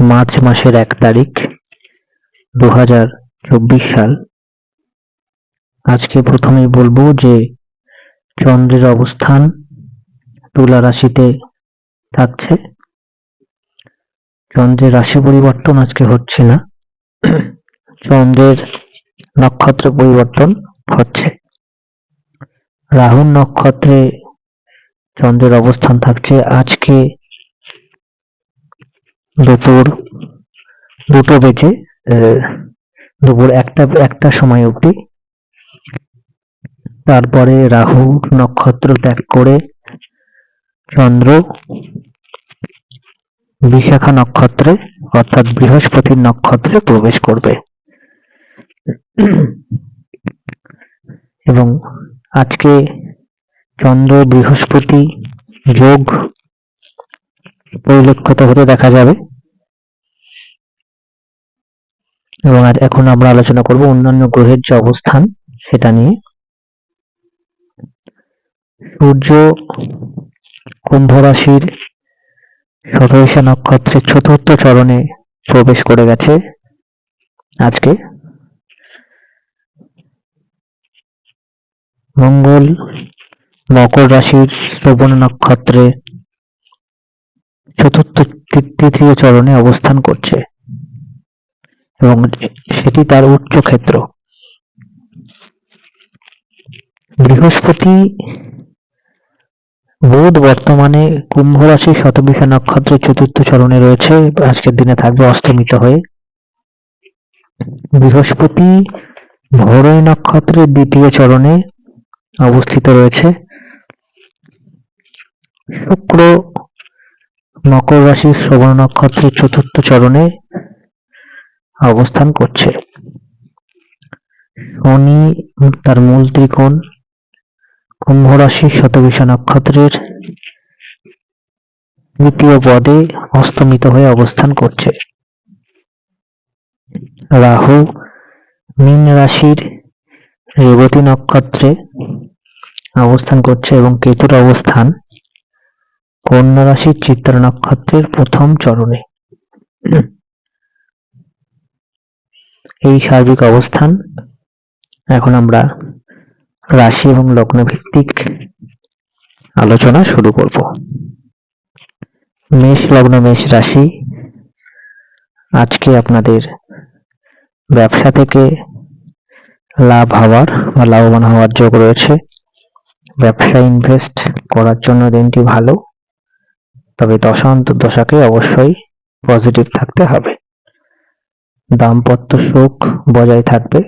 March মাসের এক তারিখ দু হাজার চব্বিশ সাল। আজকে প্রথমেই বলব যে চন্দ্রের অবস্থান তুলা রাশিতে থাকছে। চন্দ্রের রাশি পরিবর্তন আজকে হচ্ছে না। চন্দ্রের নক্ষত্র পরিবর্তন হচ্ছে। রাহুর নক্ষত্রে চন্দ্রের অবস্থান থাকছে। আজকে দুপুর, দুটো বেজে দুপুর একটা একটা সময় অবধি। তারপরে রাহু নক্ষত্র ত্যাগ করে চন্দ্র বিশাখা নক্ষত্রে, অর্থাৎ বৃহস্পতির নক্ষত্রে প্রবেশ করবে। এবং আজকে চন্দ্র বৃহস্পতি যোগ পরিলক্ষিত হতে দেখা যাবে। এবং আর এখন আমরা আলোচনা করব অন্যান্য গ্রহের যে অবস্থান সেটা নিয়ে। সূর্য, কুম্ভ রাশির শতবিশা নক্ষত্রের চতুর্থ চরণে প্রবেশ করে গেছে আজকে। মঙ্গল, মকর রাশির শ্রবণ নক্ষত্রে চতুর্থ তৃতীয় চরণে অবস্থান করছে। এবং সেটি তার উচ্চ ক্ষেত্র। বৃহস্পতি বুধ বর্তমানে কুম্ভ রাশি শতবিশা নক্ষত্রের চতুর্থ চরণে রয়েছে। আজকের দিনে থাকবে অস্তমিত হয়ে। বৃহস্পতি ভরৈ নক্ষত্রের দ্বিতীয় চরণে অবস্থিত রয়েছে। শুক্র মকর রাশির শ্রবণ নক্ষত্রের চতুর্থ চরণে অবস্থান করছে। শনি তার মূল ত্রিকোণ, কুম্ভ রাশি শতবিশা নক্ষত্রের দ্বিতীয় পদে অস্তমিত হয়ে অবস্থান করছে। রাহু মীন রাশির রেবতী নক্ষত্রে অবস্থান করছে এবং কেতুর অবস্থান কন্যা রাশির চিত্র নক্ষত্রের প্রথম চরণে। এই সার্বিক অবস্থান। এখন আমরা রাশি এবং লগ্ন ভিত্তিক আলোচনা শুরু করব। মেষ, লগ্ন, মেষ রাশি। আজকে আপনাদের ব্যবসা থেকে লাভ হওয়ার বা লাভবান হওয়ার যোগ রয়েছে। ব্যবসা ইনভেস্ট করার জন্য দিনটি ভালো, তবে দশান্ত দশাকে অবশ্যই পজিটিভ থাকতে হবে। দাম্পত্য সুখ বজায় থাকবে।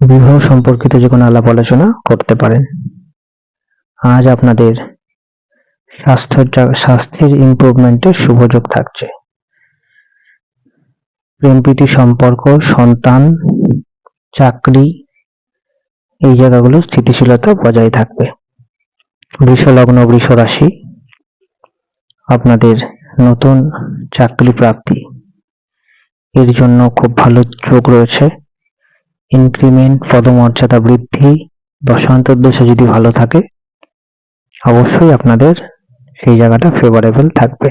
বিবাহ সম্পর্কিত যে কোনো আলাপ আলোচনা করতে পারেন। আজ আপনাদের স্বাস্থ্যের স্বাস্থ্যের ইমপ্রুভমেন্টের শুভযোগ থাকছে। প্রেমপ্রীতি সম্পর্ক, সন্তান, চাকরি, এই জায়গাগুলো স্থিতিশীলতা বজায় থাকবে। বৃষ লগ্ন বৃষ রাশি আপনাদের নতুন চাকরি প্রাপ্তি। এর জন্য খুব ভালো যোগ রয়েছে। ইনক্রিমেন্ট পদমর্যাদা বৃদ্ধি দশান্তর দশা যদি ভালো থাকে, অবশ্যই আপনাদের সেই জায়গাটা ফেভারেবল থাকবে।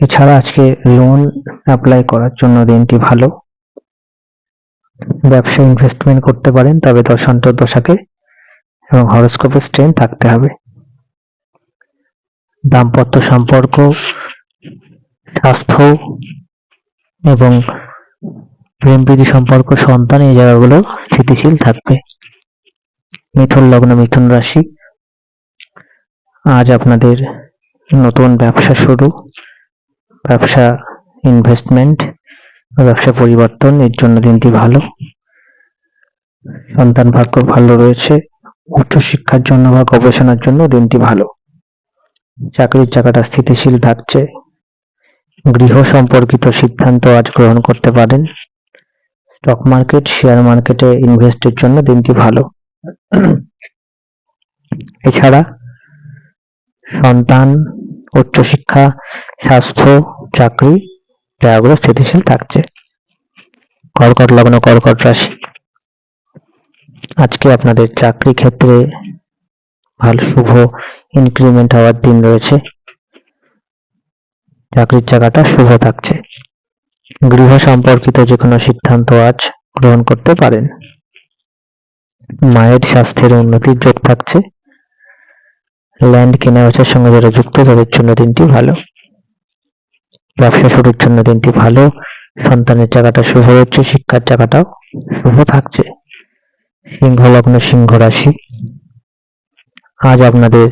এছাড়া আজকে লোন অ্যাপ্লাই করার জন্য দিনটি ভালো। ব্যবসা ইনভেস্টমেন্ট করতে পারেন, তবে দশান্তর দশাকে এবং হরস্কোপের স্ট্রেন থাকতে হবে। দাম্পত্য সম্পর্ক, স্বাস্থ্য এবং প্রেম প্রীতি সম্পর্ক সন্তান এই জায়গাগুলো স্থিতিশীল থাকবে। মিথুন লগ্ন, মিথুন রাশি। আজ আপনাদের নতুন ব্যবসা শুরু। ব্যবসা ইনভেস্টমেন্ট ব্যবসা পরিবর্তন, এর জন্য দিনটি ভালো। সন্তান ভাগ্য ভালো রয়েছে। উচ্চশিক্ষার জন্য বা গবেষণার জন্য দিনটি ভালো। চাকরির জায়গাটা স্থিতিশীল থাকছে। গৃহ সম্পর্কিত সিদ্ধান্ত আজ গ্রহণ করতে পারেন। স্টক মার্কেট শেয়ার মার্কেটে ইনভেস্টের জন্য দিনটি ভালো। এছাড়া সন্তান, উচ্চশিক্ষা, স্বাস্থ্য, চাকরি জায়গাগুলো স্থিতিশীল থাকছে। কর্কট লগ্ন, কর্কট রাশি। আজকে আপনাদের চাকরি ক্ষেত্রে ভালো শুভ ইনক্রিমেন্ট হওয়ার দিন রয়েছে। চাকরির জায়গাটা শুভ থাকছে। গৃহ সম্পর্কিত যে কোনো সিদ্ধান্ত আজ গ্রহণ করতে পারেন। মায়ের স্বাস্থ্যের উন্নতির যোগ থাকছে। ল্যান্ড কেনা বেচার সঙ্গে যারা যুক্ত, তাদের জন্য দিনটি ভালো। ব্যবসা শুরুর জন্য দিনটি ভালো। সন্তানের জায়গাটা শুভ হচ্ছে, শিক্ষার জায়গাটাও শুভ থাকছে। সিংহ লগ্ন সিংহ রাশি। আজ আপনাদের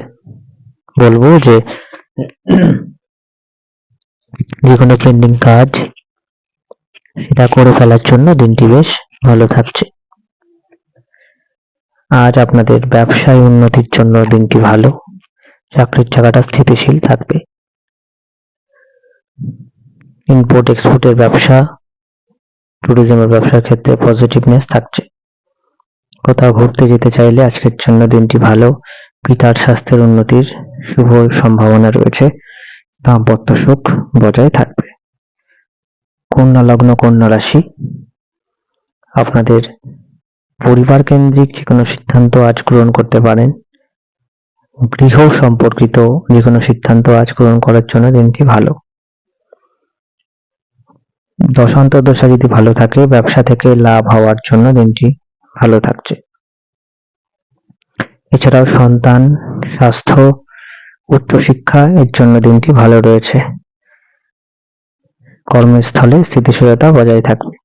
বলব যে যে কোনো পেন্ডিং কাজ সেটা করে ফেলার জন্য দিনটি বেশ ভালো থাকছে। আজ আপনাদের ব্যবসায় উন্নতির জন্য দিনটি ভালো, চাকরির জায়গাটা স্থিতিশীল থাকবে। ইম্পোর্ট এক্সপোর্টের ব্যবসা ট্যুরিজমের ব্যবসার ক্ষেত্রে পজিটিভনেস থাকছে। কোথাও ঘুরতে যেতে চাইলে আজকের জন্য দিনটি ভালো পিতার স্বাস্থ্যের উন্নতির শুভ সম্ভাবনা রয়েছে, দাম্পত্য সুখ বজায় থাকবে। কন্যা লগ্ন, কন্যা রাশি, আপনাদের পরিবার কেন্দ্রিক যে কোনো সিদ্ধান্ত আজ গ্রহণ করতে পারেন। গৃহ সম্পর্কিত যে কোনো সিদ্ধান্ত আজ গ্রহণ করার জন্য দিনটি ভালো। দশান্তর দশা যদি ভালো থাকে, ব্যবসা থেকে লাভ হওয়ার জন্য দিনটি ভালো থাকছে। এছাড়াও সন্তান, স্বাস্থ্য, উচ্চশিক্ষা, এর জন্য দিনটি ভালো রয়েছে। কর্মস্থলে স্থিতিশীলতা বজায় থাকবে।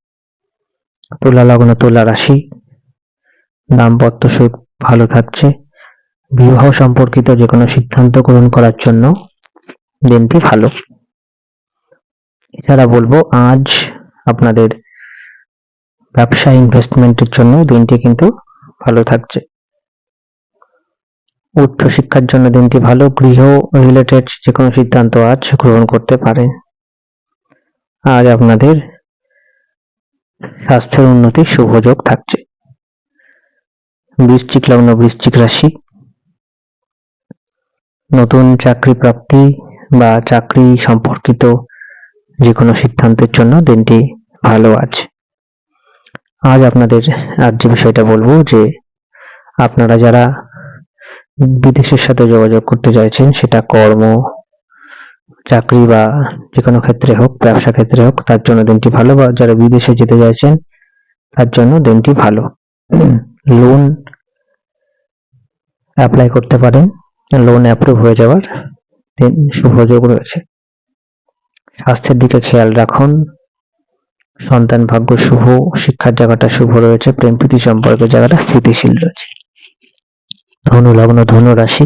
তুলা লগ্ন, তুলা রাশি, দাম্পত্য সুখ ভালো থাকছে। বিবাহ সম্পর্কিত যে কোনো সিদ্ধান্ত গ্রহণ করার জন্য দিনটি ভালো। এছাড়া বলব, আজ আপনাদের ব্যবসা ইনভেস্টমেন্টের জন্য দিনটি কিন্তু ভালো থাকছে। উচ্চ শিক্ষার জন্য দিনটি ভালো, গৃহ রিলেটেড যে কোনো সিদ্ধান্ত আজ গ্রহণ করতে পারেন আজ আপনাদের স্বাস্থ্যের উন্নতির শুভযোগ থাকছে। বৃশ্চিক লগ্ন, বৃশ্চিক রাশি। নতুন চাকরি প্রাপ্তি বা চাকরি সম্পর্কিত যে কোনো সিদ্ধান্তের জন্য দিনটি ভালো আছে আজ আপনাদের আর যে বিষয়টা বলব যে আপনারা যারা বিদেশের সাথে যোগাযোগ করতে চাইছেন, সেটা কর্ম, চাকরি বা যে কোনো ক্ষেত্রে হোক, ব্যবসা ক্ষেত্রে হোক, তার জন্য দিনটি ভালো বা যারা বিদেশে যেতে চাইছেন, তার জন্য দিনটি ভালো। লোন অ্যাপ্লাই করতে পারেন লোন অ্যাপ্রুভ হয়ে যাওয়ার দিন শুভযোগ রয়েছে। স্বাস্থ্যের দিকে খেয়াল রাখুন। সন্তান ভাগ্য শুভ, শিক্ষার জায়গাটা শুভ রয়েছে প্রেম প্রীতি সম্পর্কের জায়গাটা স্থিতিশীল রয়েছে। ধনু লগ্ন ধনু রাশি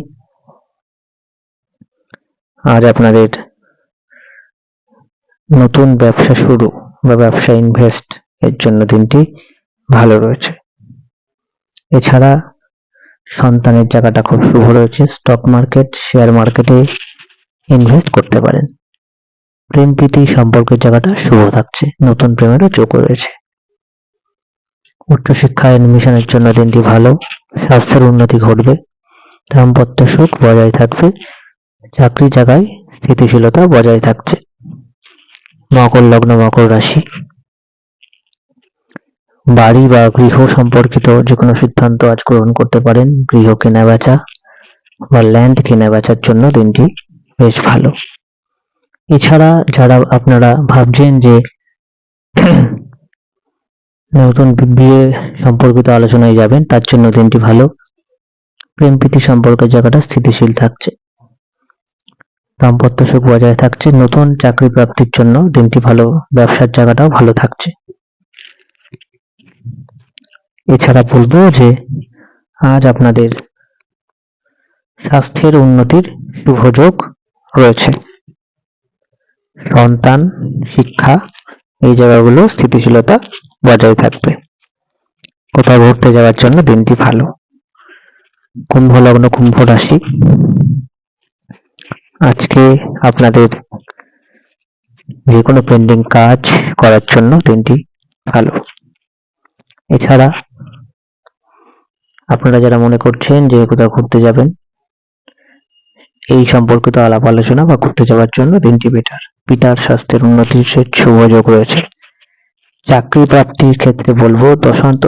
আজ আপনাদের নতুন ব্যবসা শুরু বা ব্যবসা ইনভেস্ট এর জন্য দিনটি ভালো রয়েছে। এছাড়া সন্তানের জায়গাটা খুব শুভ রয়েছে। স্টক মার্কেট শেয়ার মার্কেটে ইনভেস্ট করতে পারেন। প্রেম, প্রীতি সম্পর্কের জায়গাটা শুভ থাকছে, নতুন প্রেমেরও যোগ রয়েছে। উচ্চশিক্ষা এডমিশনের জন্য দিনটি ভালো। স্বাস্থ্যের উন্নতি ঘটবে, দাম্পত্য সুখ বজায় থাকবে, চাকরি জায়গায় স্থিতিশীলতা বজায় থাকছে। মকর লগ্ন, মকর রাশি। বাড়ি বা গৃহ সম্পর্কিত যে কোনো সিদ্ধান্ত আজ গ্রহণ করতে পারেন। গৃহ কেনা বেচা বা ল্যান্ড কেনা বেচার জন্য দিনটি বেশ ভালো। এছাড়া যারা আপনারা ভাবছেন যে নতুন বিয়ে সম্পর্কিত আলোচনায় যাবেন, তার জন্য দিনটি ভালো। প্রেম প্রীতি সম্পর্কের জায়গাটা স্থিতিশীল থাকছে, দাম্পত্য সুখ বজায় থাকছে, নতুন চাকরি প্রাপ্তির জন্য দিনটি ভালো, ব্যবসার জায়গাটাও ভালো থাকছে। এছাড়া বলব যে, আজ আপনাদের স্বাস্থ্যের উন্নতির শুভযোগ রয়েছে। সন্তান, শিক্ষা, এই জায়গাগুলো স্থিতিশীলতা বজায় থাকবে। কোথাও ঘুরতে যাওয়ার জন্য দিনটি ভালো। কুম্ভ লগ্ন কুম্ভ রাশি। আজকে আপনাদের যে কোনো পেন্ডিং কাজ করার জন্য দিনটি ভালো। এছাড়া আপনারা যারা মনে করছেন যে কোথাও ঘুরতে যাবেন, এই সম্পর্কিত আলাপ আলোচনা বা ঘুরতে যাওয়ার জন্য দিনটি বেটার পিতার স্বাস্থ্যের উন্নতির সে শুভযোগ রয়েছে। চাকরি প্রাপ্তির ক্ষেত্রে বলব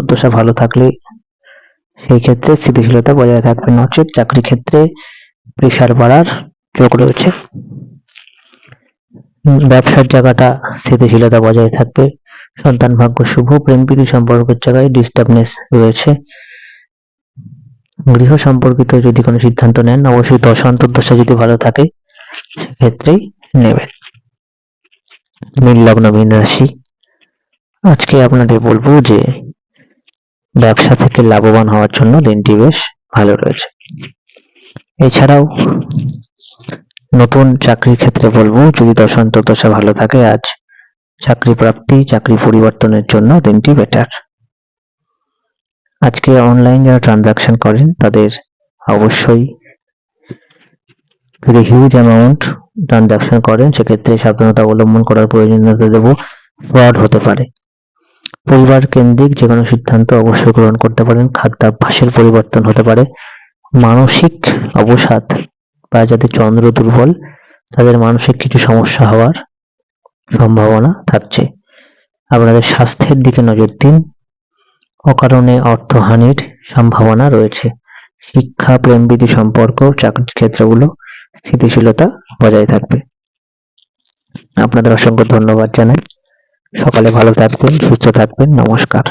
দশা ভালো থাকলে সেই ক্ষেত্রে স্থিতিশীলতা বজায় থাকবে। নচেত চাকরি ক্ষেত্রে প্রেশার বাড়ার যোগ রয়েছে। ব্যবসার জায়গাটা স্থিতিশীলতা বজায় থাকবে। সন্তান ভাগ্য শুভ, প্রেম প্রীতি সম্পর্কের জায়গায় ডিস্টার্বনেস রয়েছে। গৃহ সম্পর্কিত যদি কোনো সিদ্ধান্ত নেন, অবশ্যই দশ অন্তর্দশা যদি ভালো থাকে, সেক্ষেত্রেই নেবেন। মীন লগ্ন, মীন রাশি। আজকে আপনাদের বলব যে, ব্যবসা থেকে লাভবান হওয়ার জন্য দিনটি বেশ ভালো রয়েছে। এছাড়াও নতুন চাকরির ক্ষেত্রে বলব, যদি দশ অন্তর্দশা ভালো থাকে, আজ চাকরি প্রাপ্তি চাকরি পরিবর্তনের জন্য দিনটি বেটার আজকে অনলাইন যারা ট্রানজাকশন করেন, তাদের অবশ্যই যদি হিউজ অ্যামাউন্ট ট্রানজাকশন করেন, সেক্ষেত্রে সাবধানতা অবলম্বন করার প্রয়োজনীয়তা দেব। ফ্রড হতে পারে। পরিবার কেন্দ্রিক যে কোনো সিদ্ধান্ত অবশ্যই গ্রহণ করতে পারেন। খাদ্যাভ্যাসের পরিবর্তন হতে পারে। মানসিক অবসাদ বা যাদের চন্দ্র দুর্বল, তাদের মানসিক কিছু সমস্যা হওয়ার সম্ভাবনা থাকছে। আপনাদের স্বাস্থ্যের দিকে নজর দিন। অকারণে অর্থহানির সম্ভাবনা রয়েছে। শিক্ষা, প্রেমবিধি সম্পর্ক, চাকরির ক্ষেত্রগুলো স্থিতিশীলতা বজায় থাকবে। আপনাদের অসংখ্য ধন্যবাদ জানাই। সকালে ভালো থাকবেন সুস্থ থাকবেন নমস্কার।